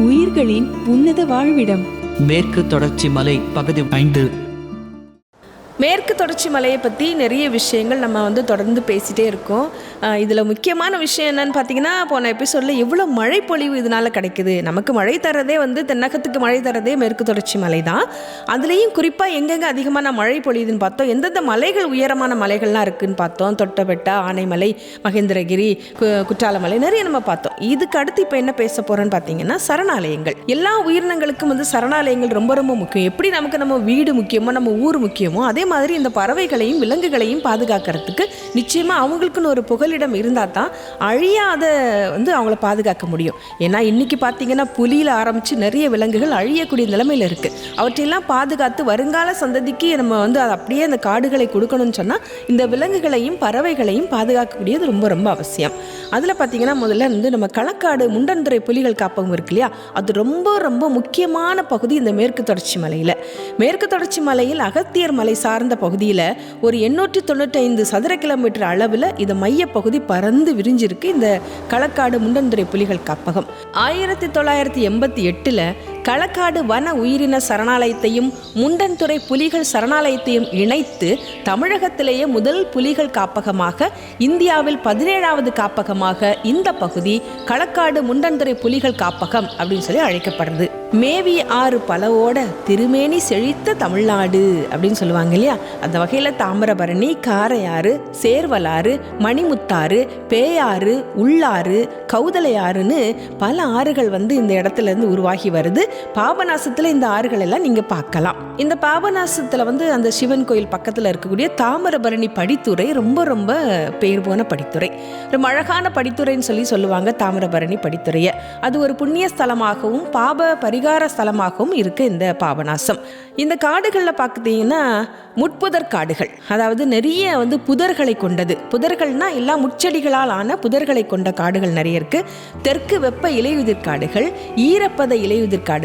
உயிர்களின் உன்னத வாழ்விடம். மேற்கு தொடர்ச்சி மலை பகுதி ஐந்து. மேற்கு தொடர்ச்சி மலையை பற்றி நிறைய விஷயங்கள் நம்ம வந்து தொடர்ந்து பேசிகிட்டே இருக்கோம். இதில் முக்கியமான விஷயம் என்னன்னு பார்த்தீங்கன்னா போன எபிசோடில் எவ்வளோ மழை பொழிவு இதனால் கிடைக்குது. நமக்கு மழை தரதே வந்து தென்னகத்துக்கு மழை தரதே மேற்கு தொடர்ச்சி மலை தான் அதுலேயும் குறிப்பாக எங்கெங்கே அதிகமான மழை பொழியுதுன்னு பார்த்தோம். எந்தெந்த மலைகள் உயரமான மலைகள்லாம் இருக்குதுன்னு பார்த்தோம். தொட்டபெட்டா ஆனைமலை மகேந்திரகிரி கு- குற்றாலமலை நிறைய நம்ம பார்த்தோம். இதுக்கு அடுத்து இப்போ என்ன பேச போகிறோன்னு பார்த்தீங்கன்னா சரணாலயங்கள். எல்லா உயிரினங்களுக்கும் வந்து சரணாலயங்கள் ரொம்ப ரொம்ப முக்கியம். எப்படி நமக்கு நம்ம வீடு முக்கியமோ நம்ம ஊர் முக்கியமோ அதே மாதிரி இந்த பறவைகளையும் விலங்குகளையும் பாதுகாக்கிறதுக்கு நிச்சயமாக அவங்களுக்குன்னு ஒரு புகலிடம் இருந்தால் தான் அழியாத வந்து அவங்கள பாதுகாக்க முடியும். ஏன்னா இன்னைக்கு பார்த்தீங்கன்னா புலியில் ஆரம்பித்து நிறைய விலங்குகள் அழியக்கூடிய நிலைமையில் இருக்குது அவற்றையெல்லாம் பாதுகாத்து வருங்கால சந்ததிக்கு நம்ம வந்து அது அப்படியே அந்த காடுகளை கொடுக்கணும்னு சொன்னால் இந்த விலங்குகளையும் பறவைகளையும் பாதுகாக்கக்கூடியது ரொம்ப ரொம்ப அவசியம். அதில் பார்த்தீங்கன்னா முதல்ல வந்து நம்ம களக்காடு முண்டன்துறை புலிகள் காப்பகம் இருக்கு இல்லையா? அது ரொம்ப ரொம்ப முக்கியமான பகுதி இந்த மேற்கு தொடர்ச்சி மலையில். மேற்கு தொடர்ச்சி மலையில் அகத்தியர் மலை சார் சார்ந்த பகுதியில் ஒரு எண்ணூற்றி தொண்ணூற்றைந்து சதுர கிலோமீட்டர் அளவில் இது மையப்பகுதி பறந்து விரிஞ்சிருக்கு. இந்த களக்காடு முண்டந்துறை புலிகள் காப்பகம். ஆயிரத்தி தொள்ளாயிரத்தி எண்பத்தி எட்டில் களக்காடு வன உயிரின சரணாலயத்தையும் முண்டன்துறை புலிகள் சரணாலயத்தையும் இணைத்து தமிழகத்திலேயே முதல் புலிகள் காப்பகமாக இந்தியாவில் பதினேழாவது காப்பகமாக இந்த பகுதி களக்காடு முண்டன்துறை புலிகள் காப்பகம் அப்படின்னு சொல்லி அழைக்கப்படுறது மேவி ஆறு பலவோட திருமேனி செழித்த தமிழ்நாடு அப்படின்னு சொல்லுவாங்க இல்லையா? அந்த வகையில் தாமிரபரணி காரையாறு சேர்வலாறு மணிமுத்தாறு பேயாறு உள்ளாறு கௌதலையாறுன்னு பல ஆறுகள் வந்து இந்த இடத்துல இருந்து உருவாகி வருது. பாபநாசத்தில் இந்த ஆறுகள் எல்லாம் நீங்கள் பார்க்கலாம். இந்த பாபநாசத்தில் வந்து அந்த சிவன் கோயில் பக்கத்தில் இருக்கக்கூடிய தாமிரபரணி படித்துறை ரொம்ப ரொம்ப பேர் போன படித்துறை. ரொம்ப அழகான படித்துறைன்னு சொல்லி சொல்லுவாங்க தாமிரபரணி படித்துறையை. அது ஒரு புண்ணிய ஸ்தலமாகவும் பாப பரிகார ஸ்தலமாகவும் இருக்கு இந்த பாபநாசம். இந்த காடுகளில் பார்த்தீங்கன்னா முட்புதர் காடுகள். அதாவது நிறைய வந்து புதர்களை கொண்டது. புதர்கள்னா எல்லாம் முச்செடிகளால் ஆன புதர்களை கொண்ட காடுகள் நிறைய இருக்கு. தெற்கு வெப்ப இலையுதிர் காடுகள் ஈரப்பத இலையுதிர் காடுகள்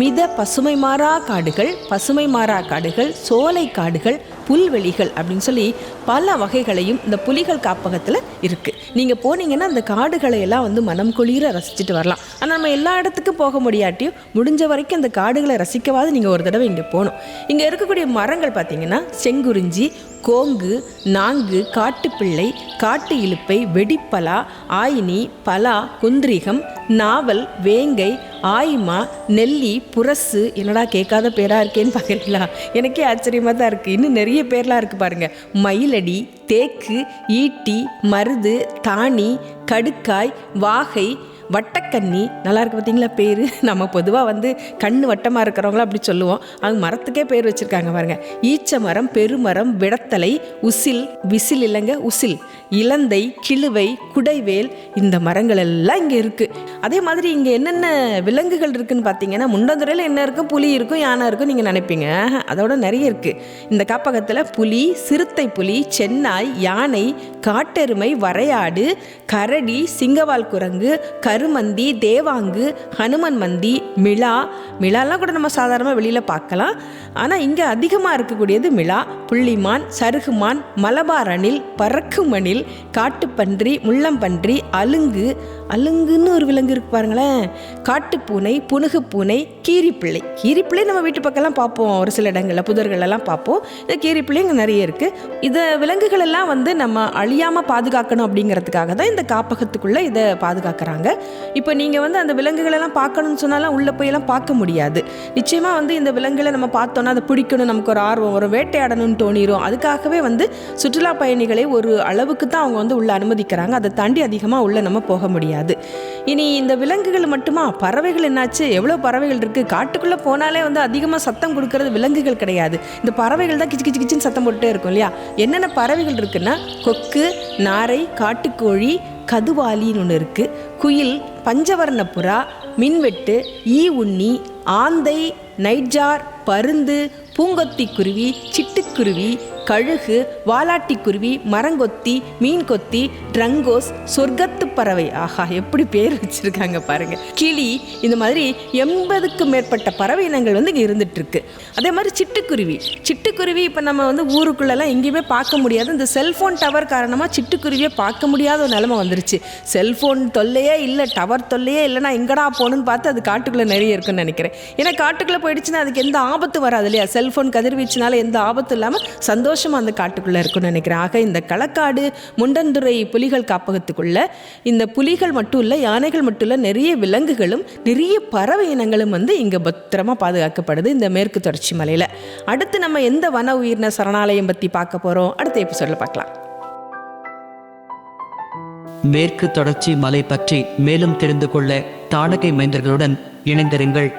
மித பசுமை மாறா காடுகள் பசுமை மாறா காடுகள் சோலை காடுகள் புல்வெளிகள் அப்படின்னு சொல்லி பல வகைகளையும் இந்த புலிகள் காப்பகத்தில் இருக்குது நீங்கள் போனீங்கன்னா அந்த காடுகளை எல்லாம் வந்து மனம் குளிர ரசிச்சுட்டு வரலாம். ஆனால் நம்ம எல்லா இடத்துக்கும் போக முடியாட்டியும் முடிஞ்ச வரைக்கும் அந்த காடுகளை ரசிக்கவாது நீங்கள் ஒரு தடவை இங்கே போகணும். இங்கே இருக்கக்கூடிய மரங்கள் பார்த்தீங்கன்னா செங்குறிஞ்சி கோங்கு நாங்கு காட்டுப்பிள்ளை காட்டு இலுப்பை வெடிப்பலா ஆயினி பலா குந்திரிகம் நாவல் வேங்கை ஆயிமா நெல்லி புரசு என்னடா கேட்காத பேராக இருக்கேன்னு பார்க்குறீங்களா எனக்கே ஆச்சரியமாக தான் இருக்குது இன்னும் நிறைய பேர்லாம் இருக்குது பாருங்கள் மயிலடி தேக்கு ஈட்டி மருது தாணி கடுக்காய் வாகை வட்டக்கன்னி நல்லா இருக்கு பார்த்தீங்களா பேர்? நம்ம பொதுவாக வந்து கண் வட்டமாக இருக்கிறவங்கள அப்படி சொல்லுவோம். அவங்க மரத்துக்கே பேர் வச்சுருக்காங்க பாருங்கள் ஈச்ச மரம் பெருமரம் விடத்தலை உசில் விசில் இல்லைங்க உசில். இலந்தை கிழுவை குடைவேல் இந்த மரங்கள் எல்லாம் இங்கே இருக்குது அதே மாதிரி இங்கே என்னென்ன விலங்குகள் இருக்குதுன்னு பார்த்தீங்கன்னா முண்டந்துறையில் என்ன இருக்கும்? புலி இருக்கும் யானை இருக்கும் நீங்கள் நினைப்பீங்க. அதோட நிறைய இருக்குது இந்த காப்பகத்தில் புலி சிறுத்தை புலி சென்னாய் யானை காட்டெருமை வரையாடு கரடி சிங்கவால் குரங்கு கருமந்தி தேவாங்கு ஹனுமன் மந்தி மிளா. மிளாலாம் கூட நம்ம சாதாரணமாக வெளியில் பார்க்கலாம். ஆனால் இங்கே அதிகமாக இருக்கக்கூடியது மிளா புள்ளிமான் சருகுமான் மலபார் அணில் பறக்கும் அணில் காட்டுப்பன்றி முள்ளம்பன்றி அலுங்கு அலுங்குன்னு ஒரு விலங்கு இருக்கு பாருங்களேன். காட்டுப்பூனை புனுகுப்பூனை கீரிப்பிள்ளை. கீரிப்பிள்ளை நம்ம வீட்டு பக்கம்லாம் பார்ப்போம். ஒரு சில இடங்களில் புதர்களெல்லாம் பார்ப்போம். இந்த கீரிப்பிள்ளை இங்கே நிறைய இருக்குது இதை விலங்குகளெல்லாம் வந்து நம்ம அழியாமல் பாதுகாக்கணும் அப்படிங்கிறதுக்காக தான் இந்த காப்பகத்துக்குள்ளே இதை பாதுகாக்கிறாங்க. இப்போ நீங்கள் வந்து அந்த விலங்குகளெல்லாம் பார்க்கணும்னு சொன்னாலும் உள்ளே போயெல்லாம் பார்க்க முடியாது. நிச்சயமாக வந்து இந்த விலங்குகளை நம்ம பார்த்தோன்னா அதை பிடிக்கணும் நமக்கு ஒரு ஆர்வம் வரும் வேட்டையாடணும்னு தோணிடும் அதுக்காகவே வந்து சுற்றுலா பயணிகளை ஒரு அளவுக்கு தான் அவங்க வந்து உள்ளே அனுமதிக்கிறாங்க. அதை தாண்டி அதிகமாக உள்ளே நம்ம போக முடியாது. இனி இந்த விலங்குகள் மட்டுமா? பறவைகள் என்னாச்சு? எவ்வளோ பறவைகள் இருக்குது காட்டுக்குள்ளே போனாலே வந்து அதிகமாக சத்தம் கொடுக்கறது விலங்குகள் கிடையாது. இந்த பறவைகள் தான் கிச்சு கிச்சு கிச்சின்னு சத்தம் போட்டுட்டே இருக்கும் இல்லையா? என்னென்ன பறவைகள் இருக்குன்னா கொக்கு நாரை காட்டுக்கோழி கதுவாலின்னு ஒன்று இருக்குது குயில் பஞ்சவர்ண புறா மின்வெட்டு ஈ உண்ணி ஆந்தை நைட்ஜார் பருந்து பூங்கொத்தி குருவி சிட்டுக்குருவி கழுகு வாலாட்டிக்குருவி மரங்கொத்தி மீன்கொத்தி ட்ரங்கோஸ் சொர்க்கத்து பறவை. ஆஹா எப்படி பேர் வச்சிருக்காங்க பாருங்க. கிளி இந்த மாதிரி எண்பதுக்கும் மேற்பட்ட பறவை இனங்கள் வந்து இங்கே இருந்துட்டு இருக்கு அதே மாதிரி சிட்டுக்குருவி. சிட்டுக்குருவி இப்போ நம்ம வந்து ஊருக்குள்ளெல்லாம் எங்கேயுமே பார்க்க முடியாது. இந்த செல்ஃபோன் டவர் காரணமாக சிட்டுக்குருவியை பார்க்க முடியாத ஒரு நிலமை வந்துருச்சு. செல்ஃபோன் தொல்லையே இல்லை டவர் தொல்லையே இல்லைனா எங்கடா போகணுன்னு பார்த்து அது காட்டுக்குள்ளே நிறைய இருக்குன்னு நினைக்கிறேன். ஏன்னா காட்டுக்குள்ளே போயிடுச்சுன்னா அதுக்கு எந்த ஆபத்து வராது இல்லையா? செல்ஃபோன் கதிர்வீச்சுனால எந்த ஆபத்தும் இல்லாமல் சந்தோஷம் சந்தோஷமாக அந்த காட்டுக்குள்ளே இருக்கும்னு நினைக்கிறேன். ஆக இந்த களக்காடு முண்டந்துறை புலிகள் காப்பகத்துக்குள்ள இந்த புலிகள் மட்டும் இல்லை யானைகள் மட்டும் இல்லை நிறைய விலங்குகளும் நிறைய பறவை இனங்களும் வந்து இங்கே பத்திரமா பாதுகாக்கப்படுது இந்த மேற்கு தொடர்ச்சி மலையில். அடுத்து நம்ம எந்த வன உயிரின சரணாலயம் பற்றி பார்க்க போகிறோம் அடுத்த எபிசோடில் பார்க்கலாம். மேற்கு தொடர்ச்சி மலை பற்றி மேலும் தெரிந்து கொள்ள தாடகை மைந்தர்களுடன் இணைந்திருங்கள்.